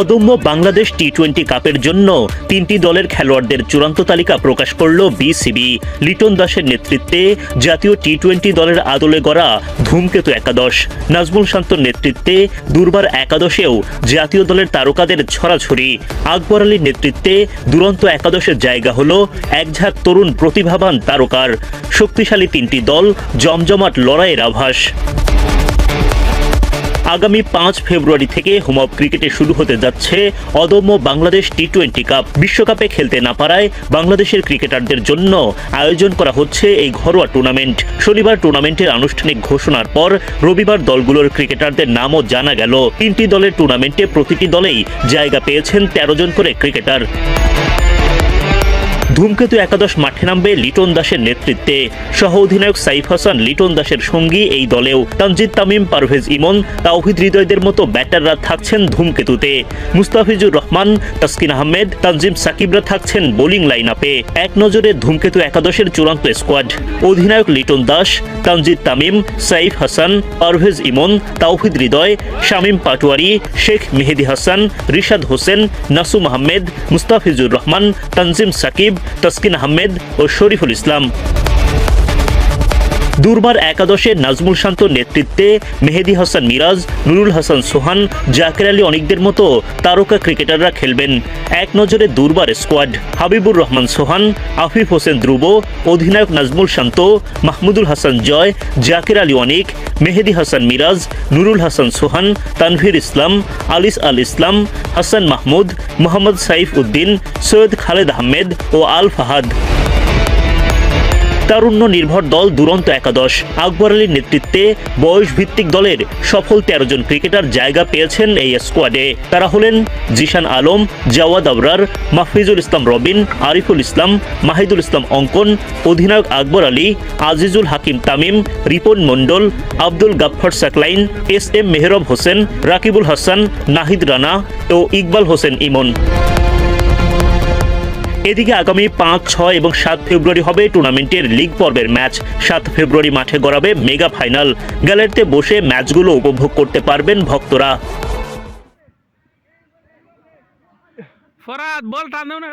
অদম্য Bangladesh T twenty কাপের জন্য তিনটি দলের খেলোয়াড়দের চূড়ান্ত তালিকা প্রকাশ করল বিসিবি লিটন দাসের নেতৃত্বে জাতীয় টি টোয়েন্টি দলের আদলে গড়া ধূমকেতু একাদশ। নাজমুল শান্তর নেতৃত্বে দুর্বার একাদশেও জাতীয় দলের তারকাদের ছড়াছড়ি। আকবর আলীর নেতৃত্বে দুরন্ত একাদশের জায়গা হল একঝাঁক তরুণ প্রতিভাবান তারকার। শক্তিশালী তিনটি দল জমজমাট লড়াইয়ের আভাস। আগামী পাঁচ ফেব্রুয়ারি থেকে হোম অফ ক্রিকেটে শুরু হতে যাচ্ছে অদম্য বাংলাদেশ টি টোয়েন্টি কাপ। বিশ্বকাপে খেলতে না পারায় বাংলাদেশের ক্রিকেটারদের জন্য আয়োজন করা হচ্ছে এই ঘরোয়া টুর্নামেন্ট। শনিবার টুর্নামেন্টের আনুষ্ঠানিক ঘোষণার পর রবিবার দলগুলোর ক্রিকেটারদের নামও জানা গেল। তিনটি দলের টুর্নামেন্টে প্রতিটি দলেই জায়গা পেয়েছেন তেরো জন করে ক্রিকেটার। ধূমকেতু একাদশ মাঠে নামবে লিটন দাসের নেতৃত্বে। সহ অধিনায়ক সাইফ হাসান, লিটন দাসের সঙ্গী এই দলেও। তানজিদ তামিম, পারভেজ ইমন, তাওহিদ হৃদয়দের মতো ব্যাটাররা থাকছেন ধূমকেতুতে। মুস্তাফিজুর রহমান, তাসকিন আহমেদ, তানজিম সাকিবরা থাকছেন বোলিং লাইন আপে এক নজরে ধূমকেতু একাদশের চূড়ান্ত স্কোয়াড। অধিনায়ক লিটন দাস, তানজিদ তামিম, সাইফ হাসান, পারভেজ ইমন, তাওহিদ হৃদয়, শামীম পাটোয়ারি, শেখ মেহেদি হাসান, রিশাদ হোসেন, নাসুম আহমেদ, মুস্তাফিজুর রহমান, তানজিম সাকিব তসকিন আহমেদ ও শরীফুল ইসলাম। দুর্বার একাদশে নাজমুল শান্তর নেতৃত্বে মেহেদি হাসান মিরাজ, নুরুল হাসান সোহান, জাকের আলী অনিকদের মতো তারকা ক্রিকেটাররা খেলবেন। এক নজরে দুর্বার স্কোয়াড, হাবিবুর রহমান সোহান, আফিফ হোসেন ধ্রুব, অধিনায়ক নাজমুল শান্ত, মাহমুদুল হাসান জয়, জাকের আলী অনিক, মেহেদি হাসান মিরাজ, নুরুল হাসান সোহান, তানভীর ইসলাম, আলিস আল ইসলাম, হাসান মাহমুদ, মোহাম্মদ সাইফ উদ্দিন, সৈয়দ খালেদ আহমেদ ও আল ফাহাদ। তারুণ্য নির্ভর দল দুরন্ত একাদশ। আকবর আলীর নেতৃত্বে বয়স ভিত্তিক দলের সফল তেরো জন ক্রিকেটার জায়গা পেয়েছেন এই স্কোয়াডে তারা হলেন জিশান আলম, জাওয়াদ আবরার মাহফিজুল ইসলাম রবিন, আরিফুল ইসলাম, মাহিদুল ইসলাম অঙ্কন, অধিনায়ক আকবর আলী, আজিজুল হাকিম তামিম, রিপন মণ্ডল, আব্দুল গাফফার সাকলাইন, এস এম মেহরব হোসেন, রাকিবুল হাসান, নাহিদ রানা ও ইকবাল হোসেন ইমন। এদিকে আগামী পাঁচ, ছয় এবং সাত ফেব্রুয়ারি হবে টুর্নামেন্টের লিগ পর্বের ম্যাচ। সাত ফেব্রুয়ারি মাঠে গড়াবে মেগা ফাইনাল। গ্যালারিতে বসে ম্যাচগুলো উপভোগ করতে পারবেন ভক্তরা। ফরাদ, বল টান না